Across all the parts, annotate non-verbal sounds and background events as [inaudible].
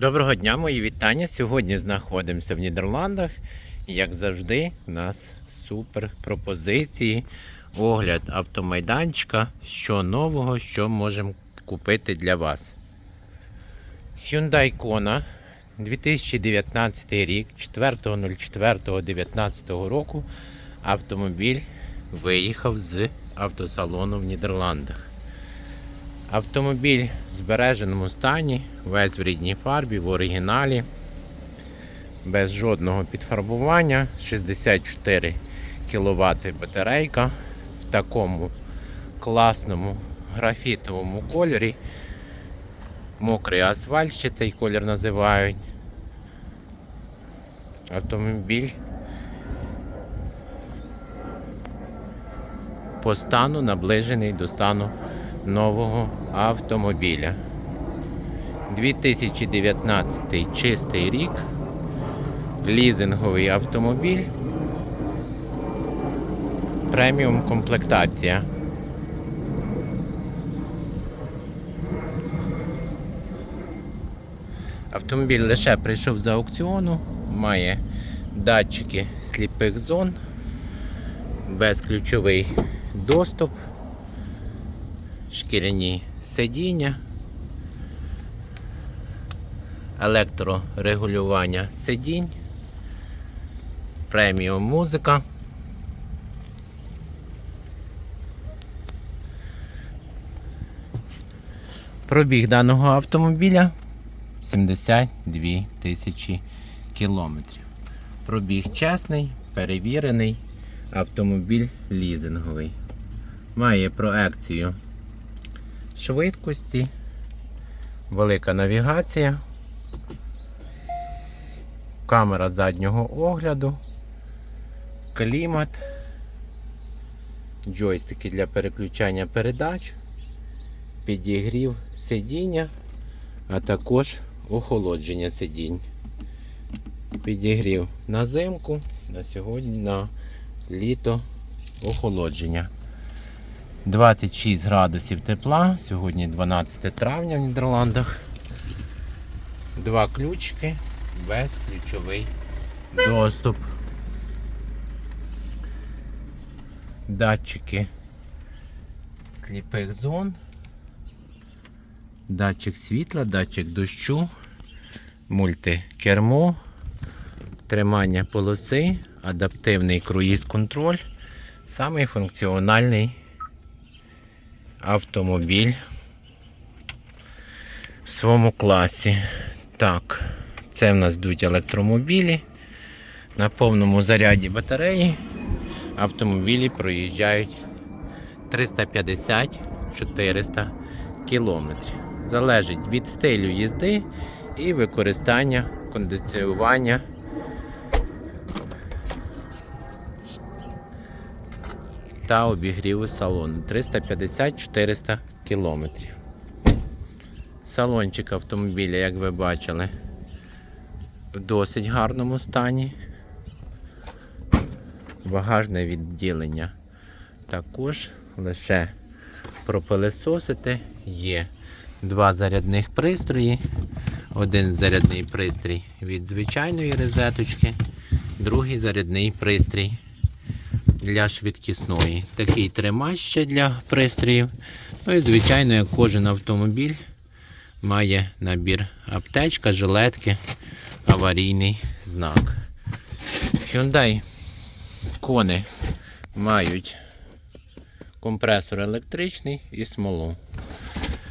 Доброго дня, мої вітання. Сьогодні знаходимося в Нідерландах. І, Як завжди, у нас супер пропозиції. Огляд автомайданчика, що нового, що можемо купити для вас. Hyundai Kona 2019 рік, 4.04.19 року. Автомобіль виїхав з автосалону в Нідерландах. Автомобіль в збереженому стані, весь в рідній фарбі, в оригіналі, без жодного підфарбування, 64 кВт батарейка в такому класному графітовому кольорі. Мокрий асфальт ще цей колір називають. Автомобіль по стану наближений до стану нового автомобіля. 2019 чистий рік. Лізинговий автомобіль. Преміум комплектація. Автомобіль лише прийшов з аукціону, має датчики сліпих зон, безключовий доступ шкіряні сидіння, електрорегулювання сидінь, преміум музика. Пробіг даного автомобіля 72 тисячі кілометрів. Пробіг чесний, перевірений, автомобіль лізинговий. Має проекцію швидкості, велика навігація, камера заднього огляду, клімат, джойстики для переключання передач, підігрів сидіння, а також охолодження сидінь. Підігрів на зимку, на сьогодні на літо охолодження. 26 градусів тепла. Сьогодні 12 травня в Нідерландах. Два ключики, безключовий доступ. Датчики сліпих зон, датчик світла, датчик дощу, мультикермо, тримання полоси, адаптивний круїз-контроль, самий функціональний автомобіль в своєму класі. Так, це в нас йдуть електромобілі. На повному заряді батареї автомобілі проїжджають 350-400 кілометрів. Залежить від стилю їзди і використання кондиціювання. Та обігріву салону 350-400 кілометрів. Салончик автомобіля, як ви бачили, в досить гарному стані. Багажне відділення також лише пропилесосити. Є два зарядних пристрої. Один зарядний пристрій від звичайної розеточки, другий зарядний пристрій для швидкісної. Такий тримач ще для пристроїв. Ну і, звичайно, як кожен автомобіль має набір аптечка, жилетки, аварійний знак. Hyundai кони мають компресор електричний і смолу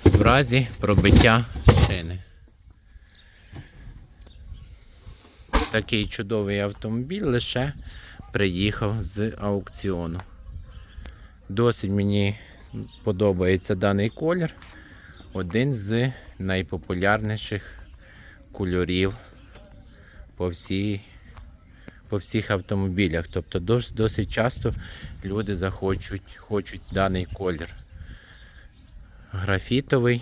в разі пробиття шини. Такий чудовий автомобіль лише приїхав з аукціону. Досить мені подобається даний колір. Один з найпопулярніших кольорів по, всій, по всіх автомобілях. Тобто дос- досить часто люди захочуть хочуть даний колір. Графітовий,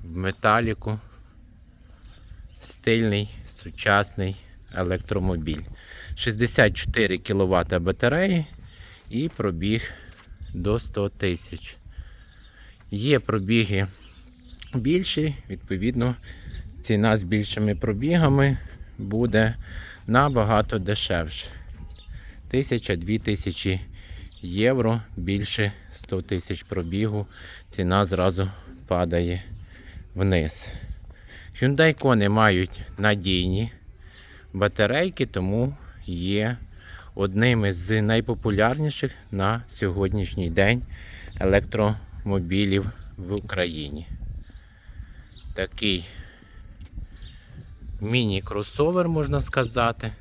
в металіку, стильний, сучасний електромобіль. 64 кВт батареї і пробіг до 100 тисяч. Є пробіги більші, відповідно, ціна з більшими пробігами буде набагато дешевше. Тисяча-дві тисячі євро, більше 100 тисяч пробігу, ціна зразу падає вниз. Hyundai Kona мають надійні батарейки, тому є одним з найпопулярніших на сьогоднішній день електромобілів в Україні. Такий міні-кросовер, можна сказати,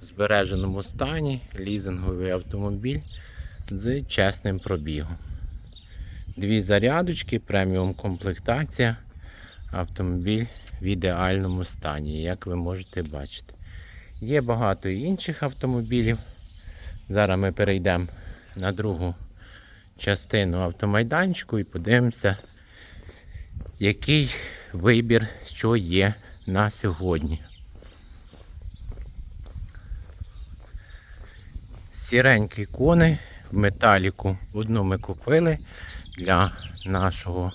в збереженому стані, лізинговий автомобіль з чесним пробігом. Дві зарядочки, преміум комплектація, автомобіль в ідеальному стані, як ви можете бачити. Є багато інших автомобілів. Зараз ми перейдемо на другу частину автомайданчику і подивимося, який вибір, що є на сьогодні. Сіренькі кони в металіку. Одну ми купили для нашого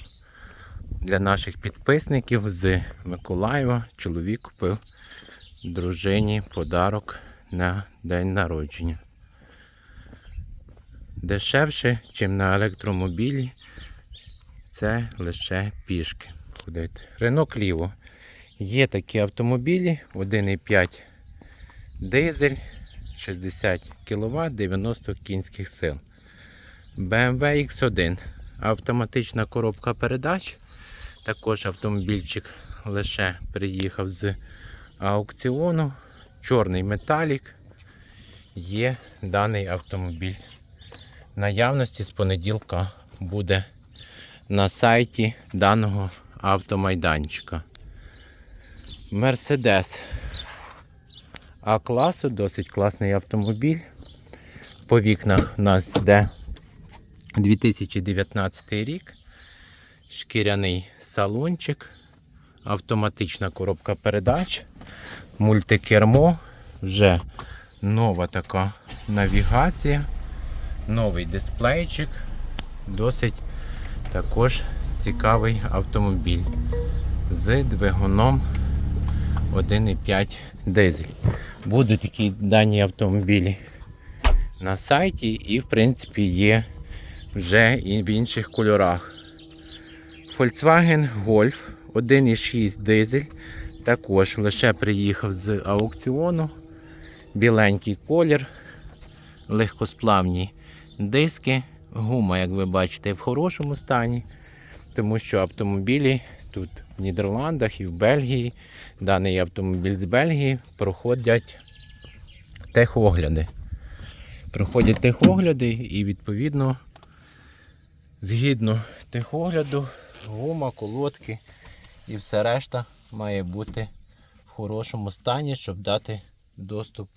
для наших підписників з Миколаєва. Чоловік купив дружині подарок на день народження. Дешевше, ніж на електромобілі. Це лише пішки ходити. Рено Кліво. Є такі автомобілі 1,5 дизель, 60 кВт, 90 кінських сил. BMW X1. Автоматична коробка передач. Також автомобільчик лише приїхав з аукціону. Чорний металік. Є даний автомобіль. Наявності з понеділка буде на сайті даного автомайданчика. Мерседес А класу, досить класний автомобіль. По вікнах у нас йде 2019 рік. Шкіряний салончик, автоматична коробка передач, мультикермо, вже нова така навігація, новий дисплейчик, досить також цікавий автомобіль з двигуном 1,5 дизель. Будуть такі дані автомобілі на сайті і, в принципі, є вже і в інших кольорах. Volkswagen Golf 1,6 дизель. Також лише приїхав з аукціону. Біленький колір, легкосплавні диски. Гума, як ви бачите, в хорошому стані, тому що автомобілі тут в Нідерландах і в Бельгії, даний автомобіль з Бельгії проходять техогляди. Проходять техогляди і відповідно, згідно техогляду, гума, колодки і все решта має бути в хорошому стані, щоб дати доступ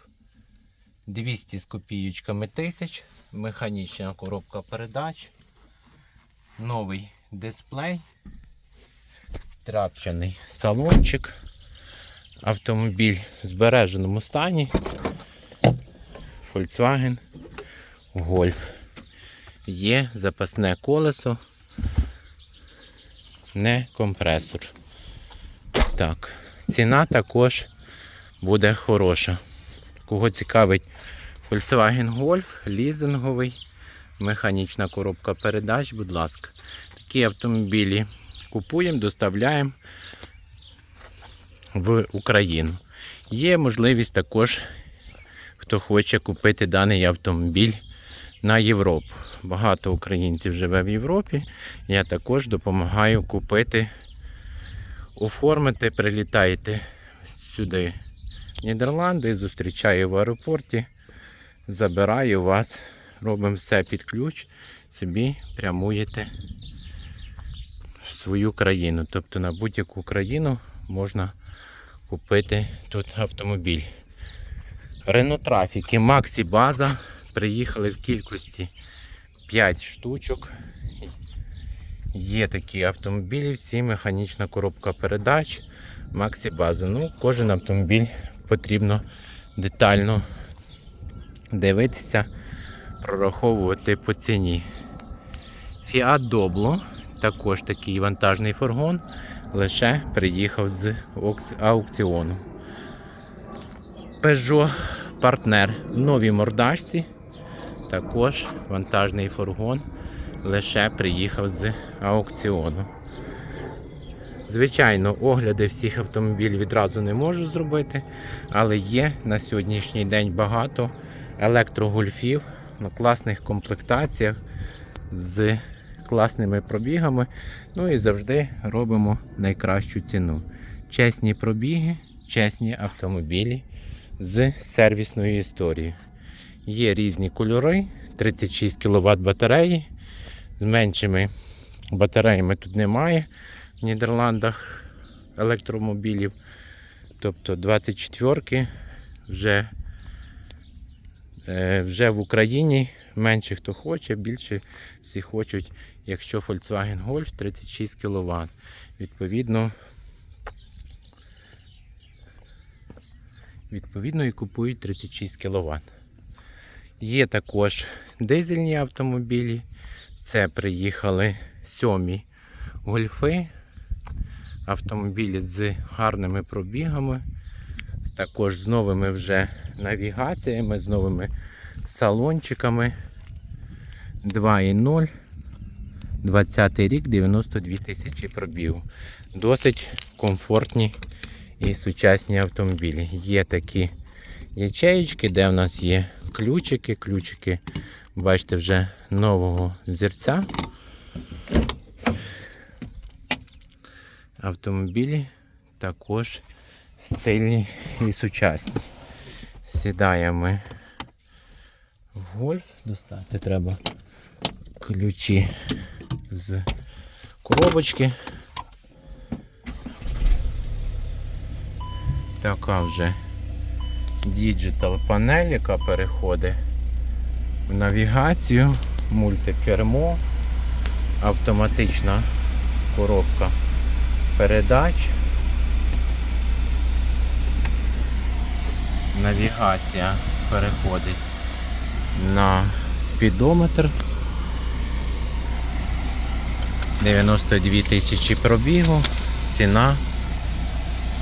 200 з копійочками тисяч, механічна коробка передач, новий дисплей, трапчаний салончик, автомобіль в збереженому стані, Volkswagen Golf. Є запасне колесо, не компресор. Так, ціна також буде хороша. Кого цікавить Volkswagen Golf, лізинговий, механічна коробка передач, будь ласка. Такі автомобілі купуємо, доставляємо в Україну. Є можливість також, хто хоче купити даний автомобіль на Європу. Багато українців живе в Європі. Я також допомагаю купити, оформити, прилітаєте сюди. Нідерланди, зустрічаю в аеропорті, забираю вас, робимо все під ключ, собі прямуєте в свою країну. Тобто на будь-яку країну можна купити тут автомобіль. Renault Трафіки, Максі База. Приїхали в кількості 5 штучок. Є такі автомобілі, всі механічна коробка передач, Максі База. Ну, кожен автомобіль потрібно детально дивитися, прораховувати по ціні. Fiat Doblo також такий вантажний фургон, лише приїхав з аукціону. Peugeot партнер в новій мордашці. Також вантажний фургон лише приїхав з аукціону. Звичайно, огляди всіх автомобілів відразу не можу зробити, але є на сьогоднішній день багато електрогольфів на класних комплектаціях з класними пробігами. Ну і завжди робимо найкращу ціну. Чесні пробіги, чесні автомобілі з сервісною історією. Є різні кольори, 36 кВт батареї. З меншими батареями тут немає в Нідерландах електромобілів. Тобто 24-ки вже, е, вже в Україні менше хто хоче, більше всі хочуть, якщо Volkswagen Golf 36 кВт. Відповідно, відповідно і купують 36 кВт. Є також дизельні автомобілі. Це приїхали сьомі гольфи, автомобілі з гарними пробігами, також з новими вже навігаціями, з новими салончиками. 2.0, 20 рік, 92 тисячі пробігу. Досить комфортні і сучасні автомобілі. Є такі ячеїчки, де в нас є ключики. Ключики, бачите, вже нового зірця. Автомобілі також стильні і сучасні. Сідаємо в гольф. Достати треба ключі з коробочки. Така вже діджитал панель, яка переходить навігацію, мультикермо, автоматична коробка передач. Навігація переходить на спідометр. 92 тисячі пробігу, ціна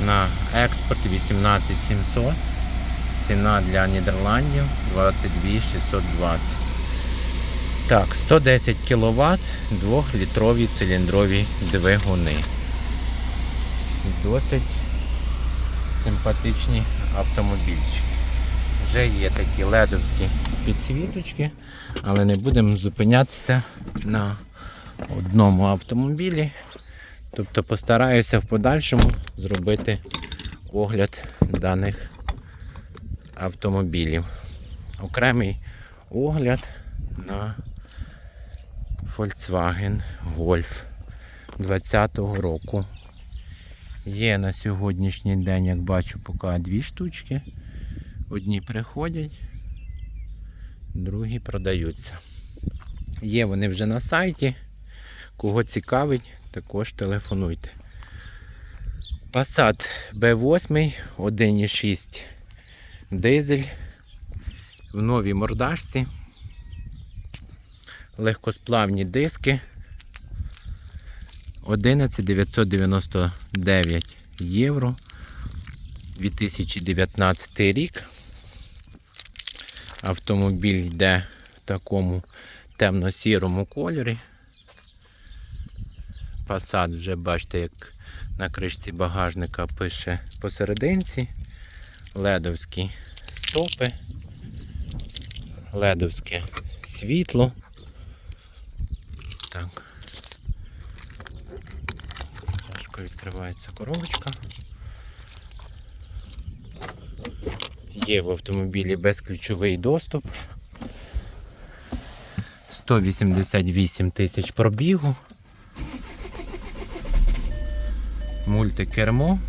на експорт 18700, ціна для Нідерландів 22620. Так, 110 кВт, 2-літрові циліндрові двигуни. Досить симпатичні автомобільчики. Вже є такі ледовські підсвіточки, але не будемо зупинятися на одному автомобілі. Тобто постараюся в подальшому зробити огляд даних автомобілів. Окремий огляд на Volkswagen Golf 2020 року. Є на сьогоднішній день, як бачу, поки дві штучки. Одні приходять, другі продаються. Є вони вже на сайті. Кого цікавить, також телефонуйте. Passat B8 1,6 дизель в новій мордашці. Легкосплавні диски. 11999 євро. 2019 рік. Автомобіль йде в такому темно-сірому кольорі. Passat вже бачите, як на кришці багажника пише посерединці. Ледовські стопи, ледовське світло. Так. Важко відкривається коробочка. Є в автомобілі безключовий доступ. 188 тисяч пробігу. Мультикермо.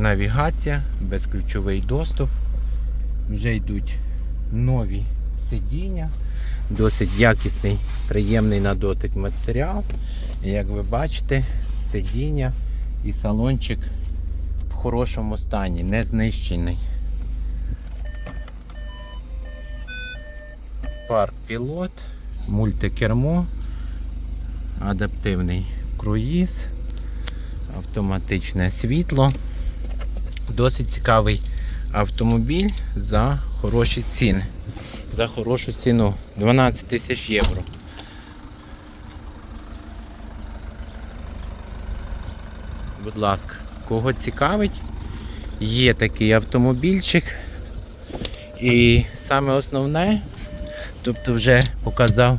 Навігація, безключовий доступ. Вже йдуть нові сидіння. Досить якісний, приємний на дотик матеріал. І Як ви бачите, сидіння і салончик в хорошому стані, не знищений. Парк пілот, мультикермо, адаптивний круїз, автоматичне світло. Досить цікавий автомобіль за хороші ціни. За хорошу ціну 12 тисяч євро. Будь ласка, кого цікавить, є такий автомобільчик. І саме основне, тобто вже показав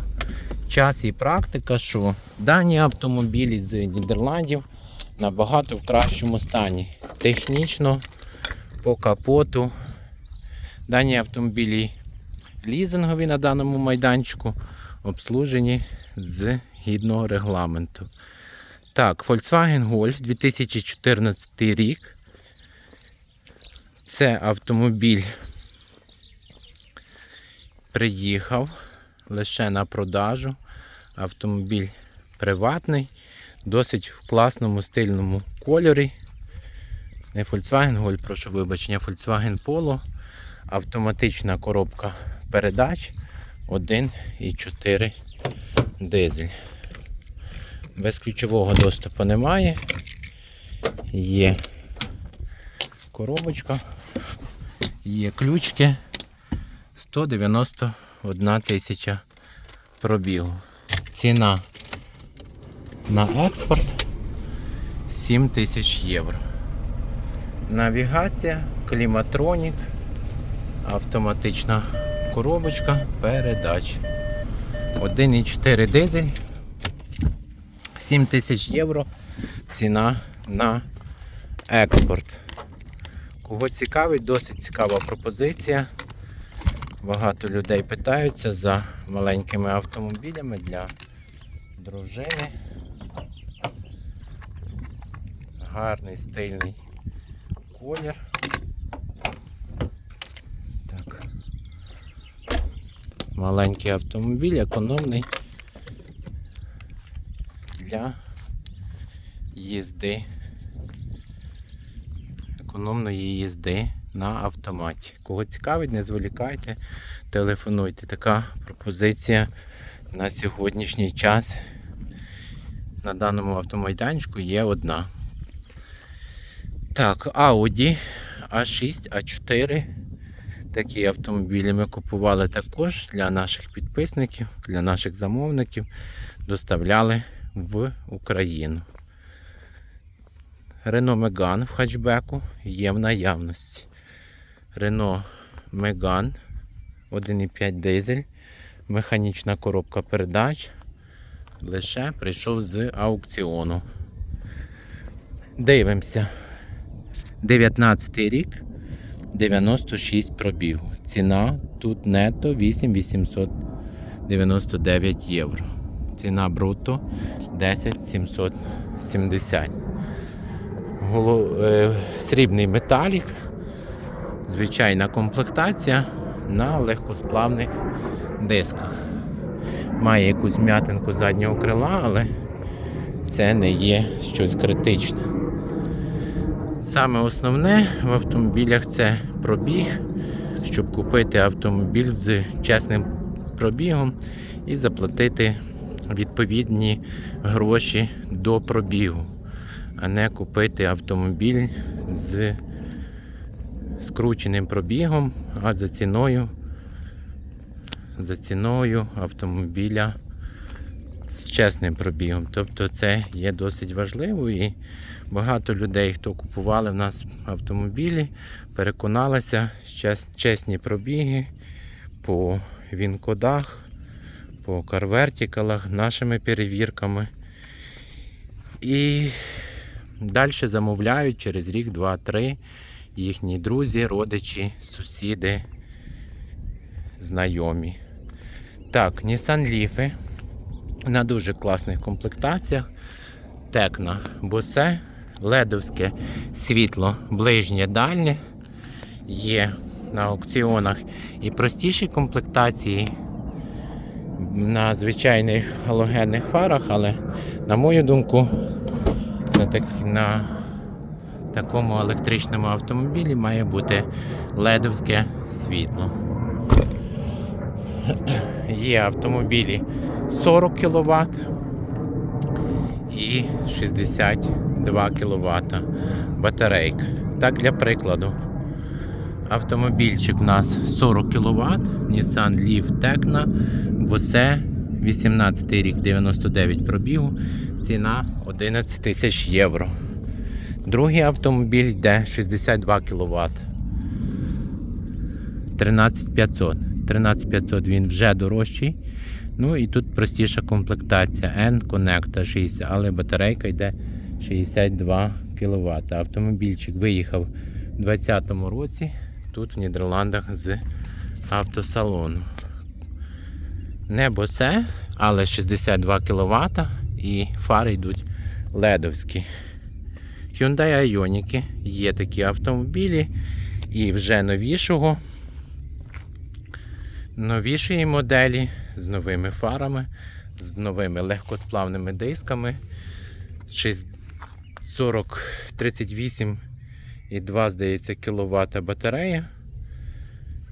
час і практика, що дані автомобілі з Нідерландів набагато в кращому стані. Технічно, по капоту. Дані автомобілі лізингові на даному майданчику обслужені згідно регламенту. Так, Volkswagen Golf 2014 рік. Це автомобіль приїхав лише на продажу. Автомобіль приватний, досить в класному стильному кольорі. Не Volkswagen Golf, прошу вибачення, Volkswagen Polo. Автоматична коробка передач 1,4 дизель. Без ключового доступу немає. Є коробочка, є ключки. 191 тисяча пробігу. Ціна на експорт 7 тисяч євро. Навігація, кліматронік, автоматична коробочка, передач. 1,4 дизель. 7 тисяч євро ціна на експорт. Кого цікавить, досить цікава пропозиція. Багато людей питаються за маленькими автомобілями для дружини. Гарний стильний колір. Так. Маленький автомобіль, економний для їзди, економної їзди на автоматі. Кого цікавить, не зволікайте, телефонуйте. Така пропозиція на сьогоднішній час на даному автомайданчику є одна. Так, Audi A6, A4. Такі автомобілі ми купували також для наших підписників, для наших замовників. Доставляли в Україну. Рено Меган в хатчбеку є в наявності. Рено Меган 1,5 дизель, механічна коробка передач. Лише прийшов з аукціону. Дивимося. 19 рік, 96 пробіг. Ціна тут нето 8899 євро. Ціна бруто 10770. Голо... Е, срібний металік. Звичайна комплектація на легкосплавних дисках. Має якусь м'ятинку заднього крила, але це не є щось критичне. Саме основне в автомобілях це пробіг, щоб купити автомобіль з чесним пробігом і заплатити відповідні гроші до пробігу, а не купити автомобіль з скрученим пробігом, а за ціною, за ціною автомобіля з чесним пробігом. Тобто це є досить важливо і багато людей, хто купували в нас автомобілі, переконалися, чесні пробіги по він-кодах, по карвертикалах, нашими перевірками. І далі замовляють через рік, два, три їхні друзі, родичі, сусіди, знайомі. Так, Nissan Leaf на дуже класних комплектаціях. Текна босе, ледовське світло ближнє дальнє. Є на аукціонах і простіші комплектації на звичайних галогенних фарах, але, на мою думку, на, так, на такому електричному автомобілі має бути ледовське світло. є автомобілі 40 кВт і 62 кВт батарейка. Так, для прикладу. Автомобільчик у нас 40 кВт, Nissan Leaf Tecna, Bose, 18 рік, 99 пробігу, ціна 11 тисяч євро. Другий автомобіль йде 62 кВт. 13500. 13500 він вже дорожчий. Ну і тут простіша комплектація N-Connect 60, але батарейка йде 62 кВт. Автомобільчик виїхав у 2020 році тут в Нідерландах з автосалону. Не босе, але 62 кВт і фари йдуть ледовські. Hyundai Ioniq є такі автомобілі і вже новішого. Новішої моделі з новими фарами, з новими легкосплавними дисками. 40 38 і 2, здається, кВт батарея.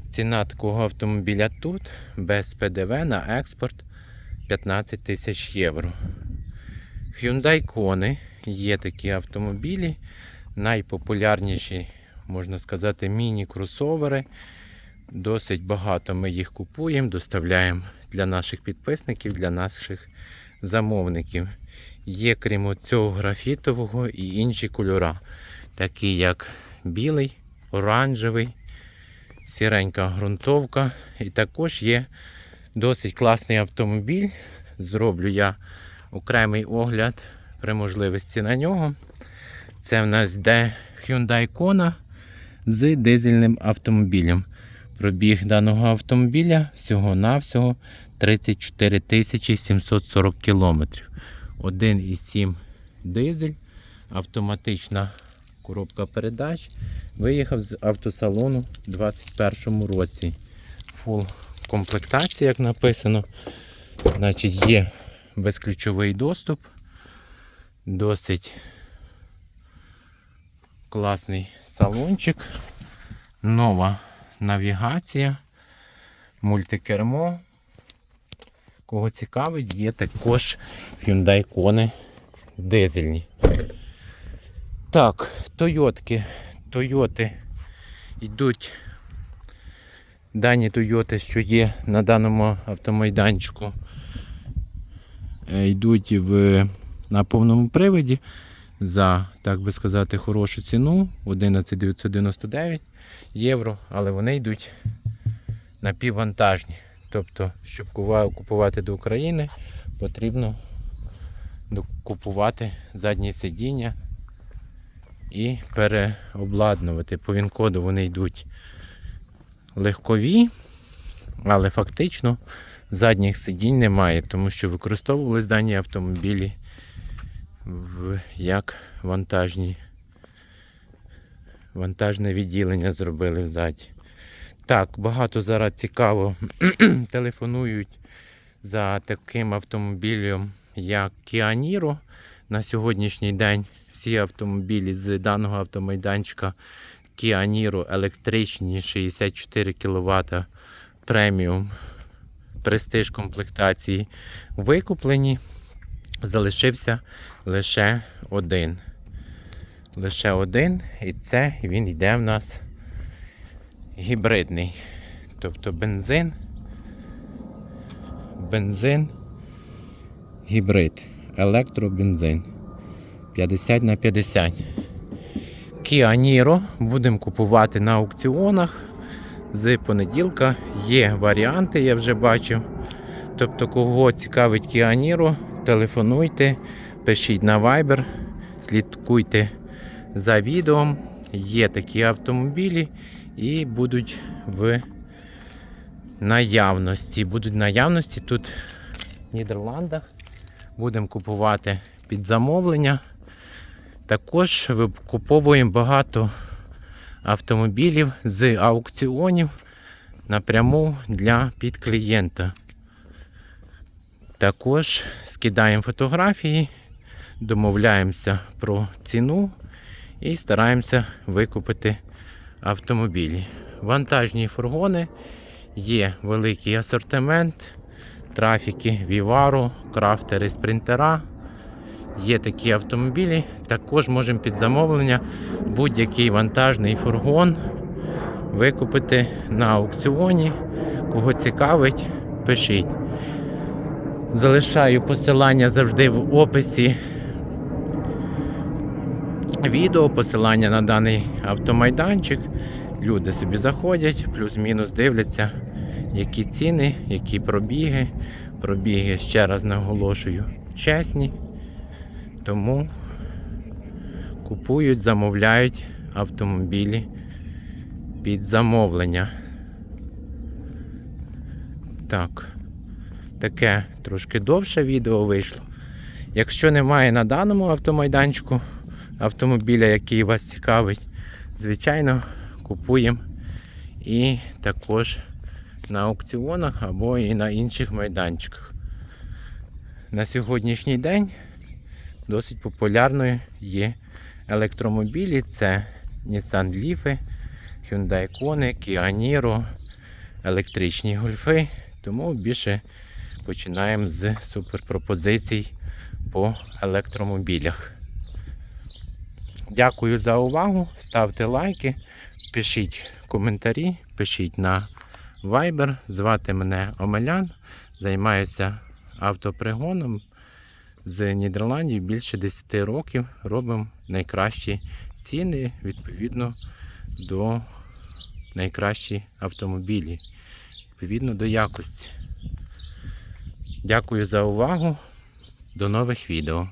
Ціна такого автомобіля тут без ПДВ на експорт 15 тисяч євро. Hyundai Kona є такі автомобілі. Найпопулярніші, можна сказати, міні-кросовери. Досить багато ми їх купуємо, доставляємо для наших підписників, для наших замовників. Є, крім цього, графітового і інші кольора, такі як білий, оранжевий, сіренька ґрунтовка. І також є досить класний автомобіль. Зроблю я окремий огляд при можливості на нього. Це в нас йде Hyundai Kona з дизельним автомобілем. Пробіг даного автомобіля всього-навсього 34 740 кілометрів. 1,7 дизель, автоматична коробка передач. Виїхав з автосалону у 2021 році. Фул комплектація, як написано. Значить, є безключовий доступ. Досить класний салончик. Нова навігація, мультикермо. Кого цікавить, є також Hyundai Kona дизельні. Так, Тойотки. Тойоти йдуть. Дані Тойоти, що є на даному автомайданчику, е, йдуть в, на повному приводі за, так би сказати, хорошу ціну 11999 євро, але вони йдуть напіввантажні. Тобто, щоб купувати до України, потрібно купувати заднє сидіння і переобладнувати. По він-коду вони йдуть легкові, але фактично задніх сидінь немає, тому що використовувались дані автомобілі в, як вантажні. Вантажне відділення зробили ззаді. Так, багато зараз цікаво [clears throat] телефонують за таким автомобілем, як Kia Niro. На сьогоднішній день всі автомобілі з даного автомайданчика Kia Niro електричні 64 кВт преміум престиж комплектації викуплені. Залишився лише один. Лише один, і це він йде в нас гібридний. Тобто бензин, бензин, гібрид, електробензин 50 на 50. Kia Niro будемо купувати на аукціонах. З понеділка є варіанти, я вже бачив. Тобто, кого цікавить Kia Niro, телефонуйте, пишіть на Viber, слідкуйте за відео. Є такі автомобілі і будуть в наявності. Будуть наявності тут в Нідерландах. Будемо купувати під замовлення. Також викуповуємо багато автомобілів з аукціонів напряму для підклієнта. Також скидаємо фотографії, домовляємося про ціну і стараємося викупити автомобілі. Вантажні фургони, є великий асортимент, трафіки Вівару, крафтери, спринтера. Є такі автомобілі. Також можемо під замовлення будь-який вантажний фургон викупити на аукціоні. Кого цікавить, пишіть. Залишаю посилання завжди в описі відео, посилання на даний автомайданчик. Люди собі заходять, плюс-мінус дивляться, які ціни, які пробіги. Пробіги, ще раз наголошую, чесні. Тому купують, замовляють автомобілі під замовлення. Так, таке трошки довше відео вийшло. Якщо немає на даному автомайданчику автомобіля, який вас цікавить, звичайно, купуємо і також на аукціонах або і на інших майданчиках. На сьогоднішній день досить популярною є електромобілі. Це Nissan Leaf, Hyundai Kona, Kia Niro, електричні гольфи. Тому більше починаємо з суперпропозицій по електромобілях. Дякую за увагу. Ставте лайки, пишіть коментарі, пишіть на Viber. Звати мене Омелян. Займаюся автопригоном з Нідерландів більше 10 років. Робимо найкращі ціни відповідно до найкращі автомобілі, відповідно до якості. Дякую за увагу. До нових відео.